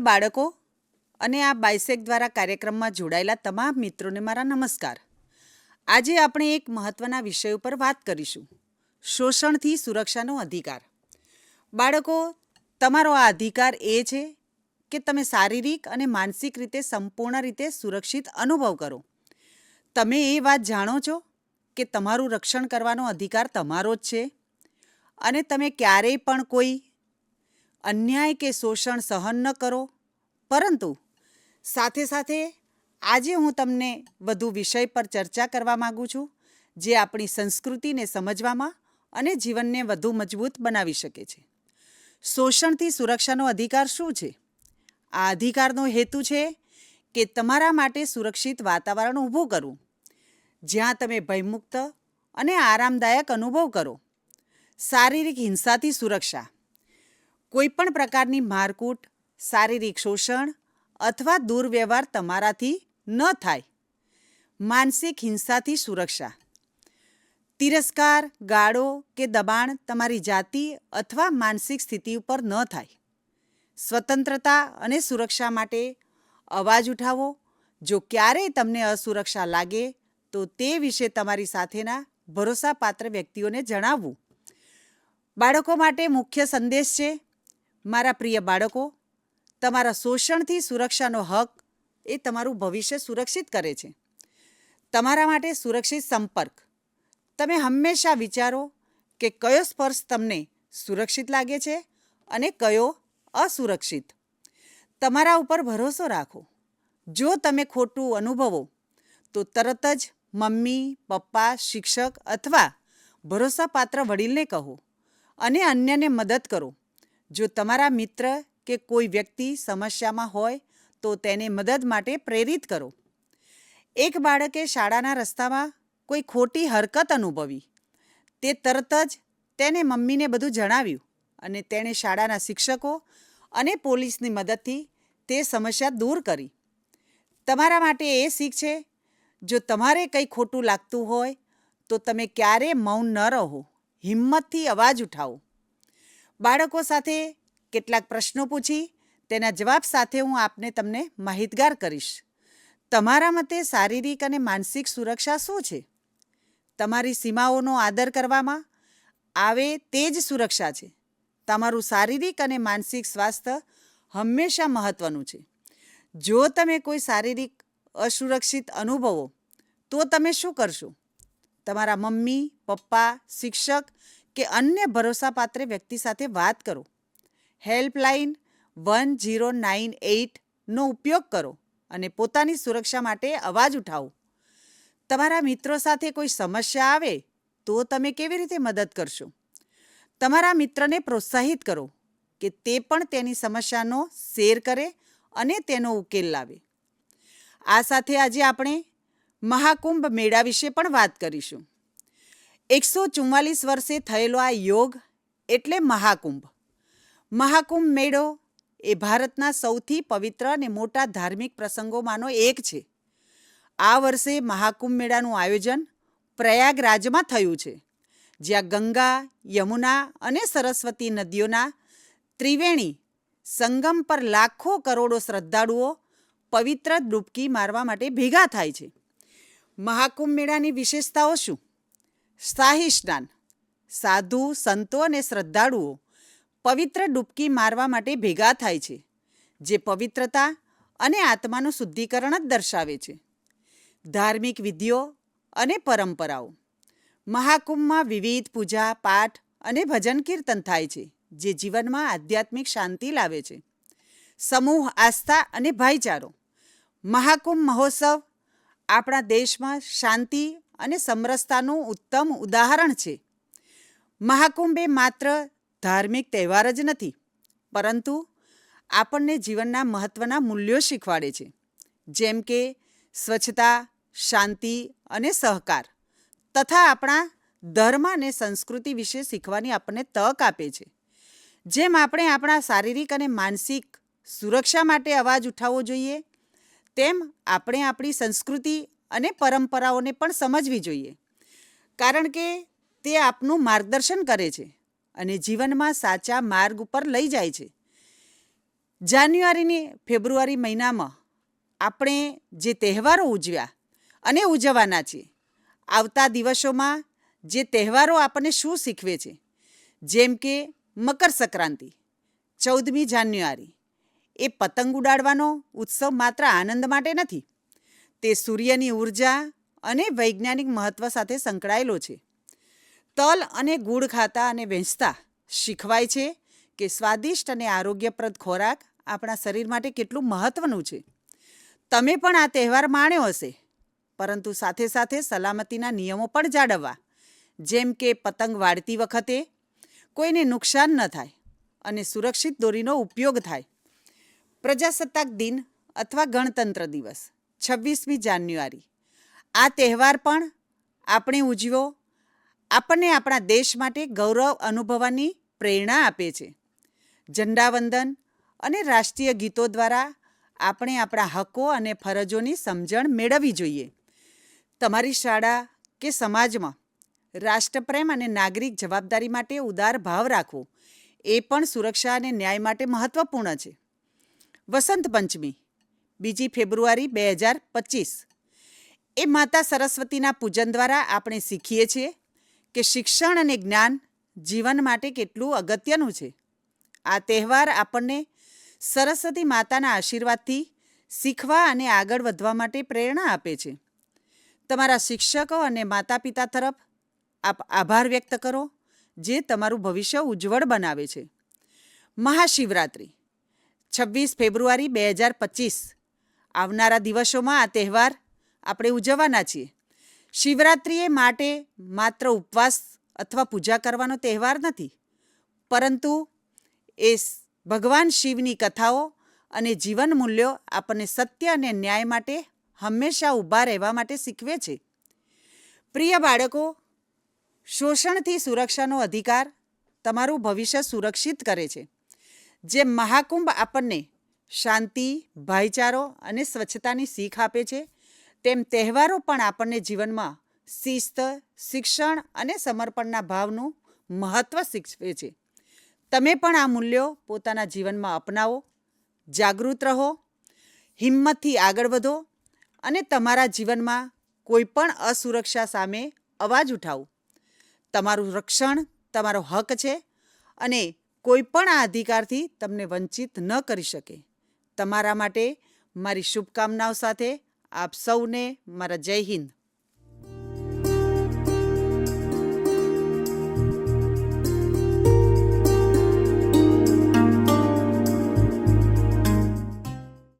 બાળકો અને આ બાયસેક દ્વારા કાર્યક્રમમાં જોડાયેલા તમામ મિત્રોને મારા નમસ્કાર. આજે આપણે એક મહત્ત્વના વિષય ઉપર વાત કરીશું, શોષણથી સુરક્ષાનો અધિકાર. બાળકો, તમારો આ અધિકાર એ છે કે તમે શારીરિક અને માનસિક રીતે સંપૂર્ણ રીતે સુરક્ષિત અનુભવ કરો. તમે એ વાત જાણો છો કે તમારું રક્ષણ કરવાનો અધિકાર તમારો જ છે અને તમે ક્યારેય પણ કોઈ અન્યાય કે શોષણ સહન ન કરો. પરંતુ સાથે સાથે આજે હું તમને વધુ વિષય પર ચર્ચા કરવા માગું છું, જે આપણી સંસ્કૃતિને સમજવામાં અને જીવનને વધુ મજબૂત બનાવી શકે છે. શોષણથી સુરક્ષાનો અધિકાર શું છે? આ અધિકારનો હેતુ છે કે તમારા માટે સુરક્ષિત વાતાવરણ ઊભું કરવું. જ્યાં તમે ભયમુક્ત અને આરામદાયક અનુભવ કરો. શારીરિક હિંસાથી સુરક્ષા. કોઈપણ પ્રકારની મારકૂટ, શારીરિક શોષણ અથવા દુર્વ્યવહાર તમારાથી ન થાય. માનસિક હિંસાથી સુરક્ષા. તિરસ્કાર, ગાળો કે દબાણ તમારી જાતિ અથવા માનસિક સ્થિતિ ઉપર ન થાય. સ્વતંત્રતા અને સુરક્ષા માટે અવાજ ઉઠાવો. જો ક્યારેય તમને અસુરક્ષા લાગે, તો તે વિશે તમારી સાથેના ભરોસાપાત્ર વ્યક્તિઓને જણાવવું. બાળકો માટે મુખ્ય સંદેશ છે મારા પ્રિય બાળકો, તમારા શોષણથી સુરક્ષાનો હક એ તમારું ભવિષ્ય સુરક્ષિત કરે છે. તમારા માટે સુરક્ષિત સંપર્ક. તમે હંમેશા વિચારો કે કયો સ્પર્શ તમને સુરક્ષિત લાગે છે અને કયો અસુરક્ષિત. તમારા ઉપર ભરોસો રાખો. જો તમે ખોટું અનુભવો, તો તરત જ મમ્મી, પપ્પા, શિક્ષક અથવા ભરોસાપાત્ર વડીલને કહો અને અન્યને મદદ કરો. જો તમારા મિત્ર કે કોઈ વ્યક્તિ સમસ્યામાં હોય, તો તેને મદદ માટે પ્રેરિત કરો. એક બાળકે શાળાના રસ્તામાં કોઈ ખોટી હરકત અનુભવી. તે તરત જ તેને મમ્મીને બધું જણાવ્યું અને તેણે શાળાના શિક્ષકો અને પોલીસની મદદથી તે સમસ્યા દૂર કરી. તમારા માટે એ શીખ છે, જો તમારે કંઈ ખોટું લાગતું હોય, તો તમે ક્યારે મૌન ન રહો. હિંમતથી અવાજ ઉઠાવો. બાળકો સાથે કેટલાક પ્રશ્નો પૂછી, તેના જવાબ સાથે હું આપને તમને માહિતગાર કરીશ. તમારા મતે શારીરિક અને માનસિક સુરક્ષા શું છે? તમારી સીમાઓનો આદર કરવામાં આવે તે જ સુરક્ષા છે. તમારું શારીરિક અને માનસિક સ્વાસ્થ્ય હંમેશા મહત્ત્વનું છે. જો તમે કોઈ શારીરિક અસુરક્ષિત અનુભવો, તો તમે શું કરશો? તમારા મમ્મી, પપ્પા, શિક્ષક કે અન્ય ભરોસાપાત્ર વ્યક્તિ સાથે વાત કરો. હેલ્પલાઇન વન જીરો નાઇન એઇટનો ઉપયોગ કરો અને પોતાની સુરક્ષા માટે અવાજ ઉઠાવો. તમારા મિત્રો સાથે કોઈ સમસ્યા આવે તો તમે કેવી રીતે મદદ કરશો? તમારા મિત્રને પ્રોત્સાહિત કરો કે તે પણ તેની સમસ્યાનો શેર કરે અને તેનો ઉકેલ લાવે. આ સાથે આજે આપણે મહાકુંભ મેળા વિશે પણ વાત કરીશું. એકસો ચુમ્માલીસ વર્ષે થયેલો આ યોગ એટલે મહાકુંભ. મહાકુંભ મેળો એ ભારતના સૌથી પવિત્ર અને મોટા ધાર્મિક પ્રસંગોમાંનો એક છે. આ વર્ષે મહાકુંભ મેળાનું આયોજન પ્રયાગરાજમાં થયું છે, જ્યાં ગંગા, યમુના અને સરસ્વતી નદીઓના ત્રિવેણી સંગમ પર લાખો કરોડો શ્રદ્ધાળુઓ પવિત્ર ડૂબકી મારવા માટે ભેગા થાય છે. મહાકુંભ મેળાની વિશેષતાઓ શું? શાહી સ્નાન સાધુ, સંતો અને શ્રદ્ધાળુઓ પવિત્ર ડૂબકી મારવા માટે ભેગા થાય છે, જે પવિત્રતા અને આત્માનું શુદ્ધિકરણ જ દર્શાવે છે. ધાર્મિક વિધિઓ અને પરંપરાઓ. મહાકુંભમાં વિવિધ પૂજા, પાઠ અને ભજન કીર્તન થાય છે, જે જીવનમાં આધ્યાત્મિક શાંતિ લાવે છે. સમૂહ આસ્થા અને ભાઈચારો. મહાકુંભ મહોત્સવ આપણા દેશમાં શાંતિ અને સમરસતાનું ઉત્તમ ઉદાહરણ છે. મહાકુંભ એ માત્ર ધાર્મિક તહેવાર જ નથી, પરંતુ આપણને જીવનના મહત્ત્વના મૂલ્યો શીખવાડે છે. જેમ કે સ્વચ્છતા, શાંતિ અને સહકાર તથા આપણા ધર્મ અને સંસ્કૃતિ વિશે શીખવાની આપણને તક આપે છે. જેમ આપણે આપણા શારીરિક અને માનસિક સુરક્ષા માટે અવાજ ઉઠાવવો જોઈએ, તેમ આપણે આપણી સંસ્કૃતિ અને પરંપરાઓને પણ સમજવી જોઈએ. કારણ કે તે આપનું માર્ગદર્શન કરે છે અને જીવનમાં સાચા માર્ગ ઉપર લઈ જાય છે. જાન્યુઆરીની ફેબ્રુઆરી મહિનામાં આપણે જે તહેવારો ઉજવ્યા અને ઉજવવાના છીએ આવતા દિવસોમાં જે તહેવારો આપણને શું શીખવે છે, જેમ કે મકર સંક્રાંતિ, ચૌદમી જાન્યુઆરી, એ પતંગ ઉડાડવાનો ઉત્સવ માત્ર આનંદ માટે નથી તે સૂર્યની ઊર્જા અને વૈજ્ઞાનિક મહત્ત્વ સાથે સંકળાયેલો છે. તલ અને ગુળ ખાતા અને વહેંચતા શીખવાય છે કે સ્વાદિષ્ટ અને આરોગ્યપ્રદ ખોરાક આપણા શરીર માટે કેટલું મહત્ત્વનું છે. તમે પણ આ તહેવાર માણ્યો હશે, પરંતુ સાથે સાથે સલામતીના નિયમો પણ જાળવવા. જેમ કે પતંગ વાળતી વખતે કોઈને નુકસાન ન થાય અને સુરક્ષિત દોરીનો ઉપયોગ થાય. પ્રજાસત્તાક દિન અથવા ગણતંત્ર દિવસ. છવ્વીસમી જાન્યુઆરી. આ તહેવાર પણ આપણે ઉજવ્યો આપણને આપણા દેશ માટે ગૌરવ અનુભવવાની પ્રેરણા આપે છે. ઝંડાવંદન અને રાષ્ટ્રીય ગીતો દ્વારા આપણે આપણા હકો અને ફરજોની સમજણ મેળવવી જોઈએ. તમારી શાળા કે સમાજમાં રાષ્ટ્રપ્રેમ અને નાગરિક જવાબદારી માટે ઉદાર ભાવ રાખવો એ પણ સુરક્ષા અને ન્યાય માટે મહત્વપૂર્ણ છે. વસંત પંચમી બીજી ફેબ્રુઆરી બે હજાર પચીસ. એ માતા સરસ્વતીના પૂજન દ્વારા આપણે શીખીએ છીએ કે શિક્ષણ અને જ્ઞાન જીવન માટે કેટલું અગત્યનું છે. આ તહેવાર આપણને સરસ્વતી માતાના આશીર્વાદથી શીખવા અને આગળ વધવા માટે પ્રેરણા આપે છે. તમારા શિક્ષકો અને માતા પિતા તરફ આપ આભાર વ્યક્ત કરો, જે તમારું ભવિષ્ય ઉજ્જવળ બનાવે છે. મહાશિવરાત્રિ, છવ્વીસ ફેબ્રુઆરી બે હજાર પચીસ. આવનારા દિવસોમાં આ તહેવાર આપણે ઉજવવાના છીએ. શિવરાત્રિ એ માટે માત્ર ઉપવાસ અથવા પૂજા કરવાનો તહેવાર નથી, પરંતુ એ ભગવાન શિવની કથાઓ અને જીવન મૂલ્યો આપણને સત્ય અને ન્યાય માટે હંમેશા ઊભા રહેવા માટે શીખવે છે. પ્રિય બાળકો, શોષણથી સુરક્ષાનો અધિકાર તમારું ભવિષ્ય સુરક્ષિત કરે છે. જે મહાકુંભ આપણને શાંતિ, ભાઈચારો અને સ્વચ્છતાની શીખ આપે છે. તેમ તહેવારો પણ આપણને જીવનમાં શિસ્ત, શિક્ષણ અને સમર્પણના ભાવનું મહત્ત્વ શીખવે છે. તમે પણ આ મૂલ્યો પોતાના જીવનમાં અપનાવો, જાગૃત રહો, હિંમતથી આગળ વધો અને તમારા જીવનમાં કોઈ પણ અસુરક્ષા સામે અવાજ ઉઠાવો. તમારું રક્ષણ તમારો હક છે અને કોઈ પણ આ અધિકારથી તમને વંચિત ન કરી શકે. તમારા માટે મારી શુભકામનાઓ સાથે આપ સૌને મારા જય હિન્દ.